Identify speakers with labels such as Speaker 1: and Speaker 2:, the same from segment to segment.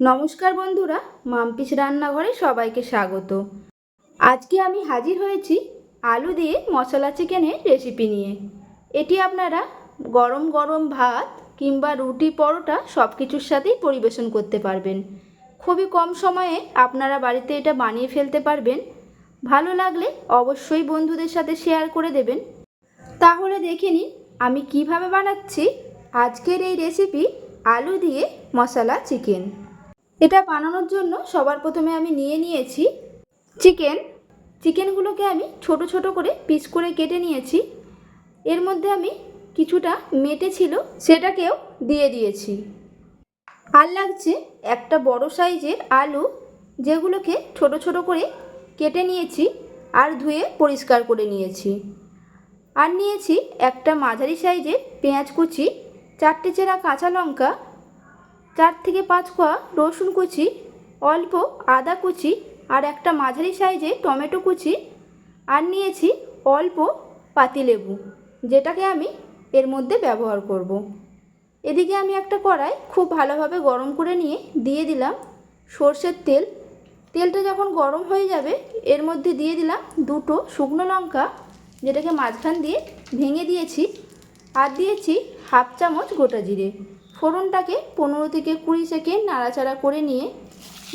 Speaker 1: নমস্কার বন্ধুরা, মাম্পিস রান্নাঘরে সবাইকে স্বাগত। আজকে আমি হাজির হয়েছি আলু দিয়ে মশলা চিকেনের রেসিপি নিয়ে। এটি আপনারা গরম গরম ভাত কিংবা রুটি পরোটা সব কিছুর সাথেই পরিবেশন করতে পারবেন। খুবই কম সময়ে আপনারা বাড়িতে এটা বানিয়ে ফেলতে পারবেন। ভালো লাগলে অবশ্যই বন্ধুদের সাথে শেয়ার করে দেবেন। তাহলে দেখে নিন আমি কীভাবে বানাচ্ছি আজকের এই রেসিপি আলু দিয়ে মশলা চিকেন। এটা বানানোর জন্য সবার প্রথমে আমি নিয়ে নিয়েছি চিকেন। চিকেনগুলোকে আমি ছোট ছোট করে পিস করে কেটে নিয়েছি। এর মধ্যে আমি কিছুটা মেটে ছিল, সেটাকেও দিয়ে দিয়েছি। আর লাগছে একটা বড় সাইজের আলু, যেগুলোকে ছোট ছোট করে কেটে নিয়েছি আর ধুয়ে পরিষ্কার করে নিয়েছি। আর নিয়েছি একটা মাঝারি সাইজের পেঁয়াজ কুচি, চারটে চেরা কাঁচা লঙ্কা চার থেকে পাঁচ কোয়া রসুন কুচি, অল্প আদা কুচি আর একটা মাঝারি সাইজে টমেটো কুচি আর নিয়েছি অল্প পাতিলেবু, যেটাকে আমি এর মধ্যে ব্যবহার করব। এদিকে আমি একটা কড়াই খুব ভালোভাবে গরম করে নিয়ে দিয়ে দিলাম সর্ষের তেল তেলটা যখন গরম হয়ে যাবে, এর মধ্যে দিয়ে দিলাম দুটো শুকনো লঙ্কা, যেটাকে মাঝখান দিয়ে ভেঙে দিয়েছি, আর দিয়েছি হাফ চামচ গোটা জিরে ফোড়নটাকে পনেরো থেকে কুড়ি সেকেন্ড নাড়াচাড়া করে নিয়ে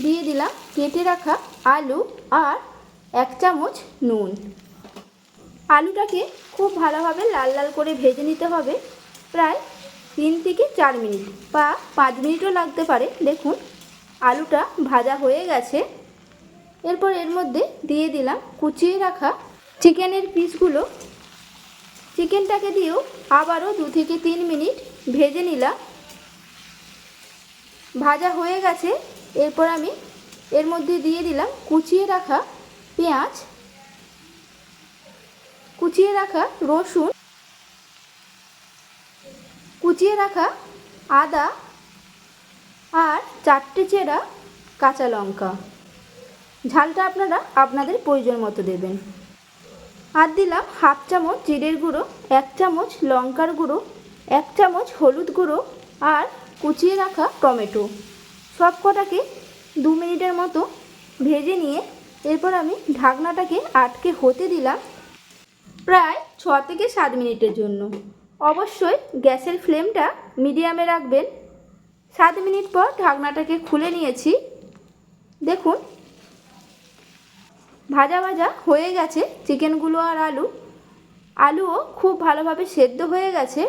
Speaker 1: দিয়ে দিলাম কেটে রাখা আলু আর এক চামচ নুন। আলুটাকে খুব ভালোভাবে লাল লাল করে ভেজে নিতে হবে প্রায় তিন থেকে চার মিনিট বা পাঁচ মিনিটও লাগতে পারে। দেখুন, আলুটা ভাজা হয়ে গেছে। এরপর এর মধ্যে দিয়ে দিলাম কুচিয়ে রাখা চিকেনের পিসগুলো। চিকেনটাকে দিয়েও আবারও দু থেকে তিন মিনিট ভেজে নিলাম। ভাজা হয়ে গেছে, এরপর আমি এর মধ্যে দিয়ে দিলাম কুচিয়ে রাখা পেঁয়াজ, কুচিয়ে রাখা রসুন, কুচিয়ে রাখা আদা আর চারটে চেরা কাঁচা লঙ্কা। ঝালটা আপনারা আপনাদের প্রয়োজন মতো দেবেন। আর দিলাম হাফ চামচ জিরের গুঁড়ো, এক চামচ লঙ্কার গুঁড়ো, এক চামচ হলুদ গুঁড়ো আর কুচিয়ে রাখা টমেটো। সব কটাকে দু মিনিটের মতো ভেজে নিয়ে এরপর আমি ঢাকনাটাকে আটকে হতে দিলাম প্রায় ছ থেকে সাত মিনিটের জন্য। অবশ্যই গ্যাসের ফ্লেমটা মিডিয়ামে রাখবেন। সাত মিনিট পর ঢাকনাটাকে খুলে নিয়েছি। দেখুন, ভাজা ভাজা হয়ে গেছে চিকেনগুলো আর আলু। আলুও খুব ভালোভাবে সেদ্ধ হয়ে গেছে।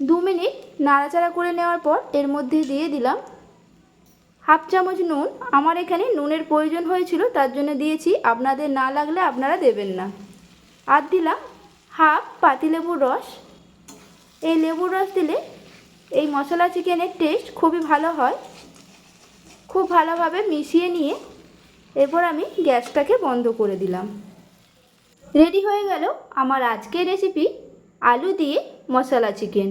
Speaker 1: দু মিনিট নাড়াচাড়া করে নেওয়ার পর এর মধ্যে দিয়ে দিলাম হাফ চামচ নুন। আমার এখানে নুনের প্রয়োজন হয়েছিল, তার জন্য দিয়েছি। আপনাদের না লাগলে আপনারা দেবেন না। আর দিলাম হাফ পাতিলেবুর রস। এই লেবুর রস দিলে এই মশলা চিকেনের টেস্ট খুবই ভালো হয়। খুব ভালোভাবে মিশিয়ে নিয়ে এরপর আমি গ্যাসটাকে বন্ধ করে দিলাম। রেডি হয়ে গেল আমার আজকের রেসিপি আলু দিয়ে মশলা চিকেন।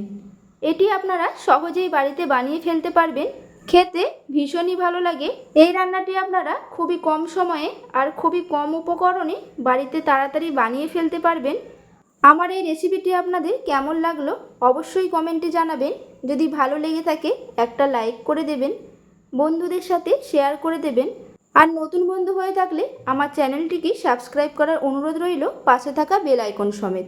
Speaker 1: এটি আপনারা সহজেই বাড়িতে বানিয়ে ফেলতে পারবেন। খেতে ভীষণই ভালো লাগে। এই রান্নাটি আপনারা খুবই কম সময়ে আর খুবই কম উপকরণে বাড়িতে তাড়াতাড়ি বানিয়ে ফেলতে পারবেন। আমার এই রেসিপিটি আপনাদের কেমন লাগল অবশ্যই কমেন্টে জানাবেন। যদি ভালো লেগে থাকে, একটা লাইক করে দেবেন। বন্ধুদের সাথে শেয়ার করে দেবেন। আর নতুন বন্ধু হয়ে থাকলে আমার চ্যানেলটিকে সাবস্ক্রাইব করার অনুরোধ রইল পাশে থাকা বেল আইকন সমেত।